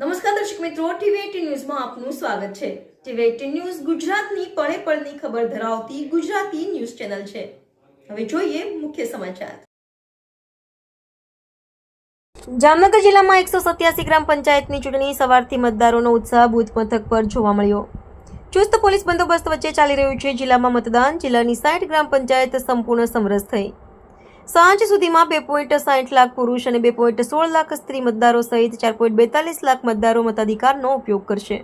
નમસ્કાર દર્શક મિત્રો ટીવી ન્યૂઝમાં આપનું સ્વાગત છે. ટીવી એટીન ન્યૂઝ ગુજરાતની પળે પળની ખબર ધરાવતી ગુજરાતી ન્યૂઝ ચેનલ છે. હવે જોઈએ મુખ્ય સમાચાર. જામનગર જિલ્લામાં એકસો સત્યાસી ગ્રામ પંચાયતની ચૂંટણી સવારથી મતદારોનો ઉત્સાહ બુથ મથક પર જોવા મળ્યો. ચુસ્ત પોલીસ બંદોબસ્ત વચ્ચે ચાલી રહ્યું છે જિલ્લામાં મતદાન. જિલ્લાની સાઠ ગ્રામ પંચાયત સંપૂર્ણ સમરસ થઈ. સાંજ સુધીમાં બે પોઈન્ટ સાઠ લાખ પુરુષ અને બે પોઈન્ટ સોળ લાખ સ્ત્રી મતદારો સહિત ચાર પોઈન્ટ બેતાલીસ લાખ મતદારો મતાધિકારનો ઉપયોગ કરશે.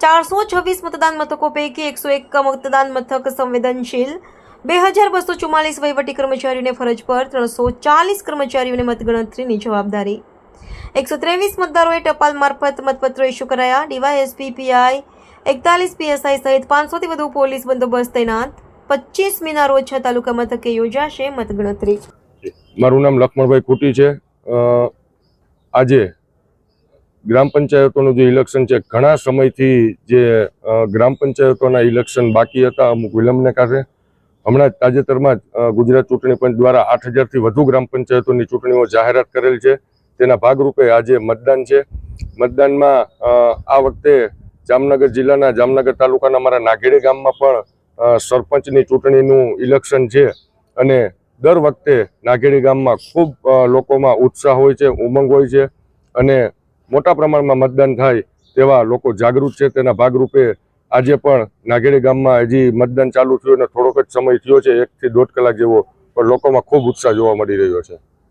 ચારસો છવ્વીસ મતદાન મથકો પૈકી એકસો એક મતદાન મથક સંવેદનશીલ, બે હજાર બસો ચુમ્માલીસ વહીવટી કર્મચારીઓને ફરજ પર, ત્રણસો ચાલીસ કર્મચારીઓને મતગણતરીની જવાબદારી. એકસો ત્રેવીસ મતદારોએ ટપાલ મારફત મતપત્રો ઇસ્યુ કરાયા. ડીવાયએસપી, પીઆઈ, એકતાલીસ પીએસઆઈ સહિત પાંચસોથી વધુ પોલીસ બંદોબસ્ત તૈનાત. પચીસમીના રોજ છ તાલુકા મથકે યોજાશે મતગણતરી. મારું નામ લક્ષ્મણભાઈ કુટી છે. આજે ગ્રામ પંચાયતોનું જે ઇલેક્શન છે, ઘણા સમયથી જે ગ્રામ પંચાયતોના ઇલેક્શન બાકી હતા, અમુક વિલંબને કારણે. હમણાં તાજેતરમાં જ ગુજરાત ચૂંટણી પંચ દ્વારા આઠ હજારથી વધુ ગ્રામ પંચાયતોની ચૂંટણીઓ જાહેરાત કરેલ છે. તેના ભાગરૂપે આજે મતદાન છે. મતદાનમાં આ વખતે જામનગર જિલ્લાના જામનગર તાલુકાના અમારા નાગેડે ગામમાં પણ સરપંચની ચૂંટણીનું ઇલેક્શન છે અને દર વખતે નાગેડી ગામમાં ખૂબ લોકોમાં ઉત્સાહ હોય છે, ઉમંગ હોય છે અને મોટા પ્રમાણમાં મતદાન થાય તેવા લોકો જાગૃત છે. તેના ભાગરૂપે આજે પણ નાગેડી ગામમાં હજી મતદાન ચાલુ થયું અને થોડોક જ સમય થયો છે એકથી દોઢ કલાક જેવો પણ લોકોમાં ખૂબ ઉત્સાહ જોવા મળી રહ્યો છે.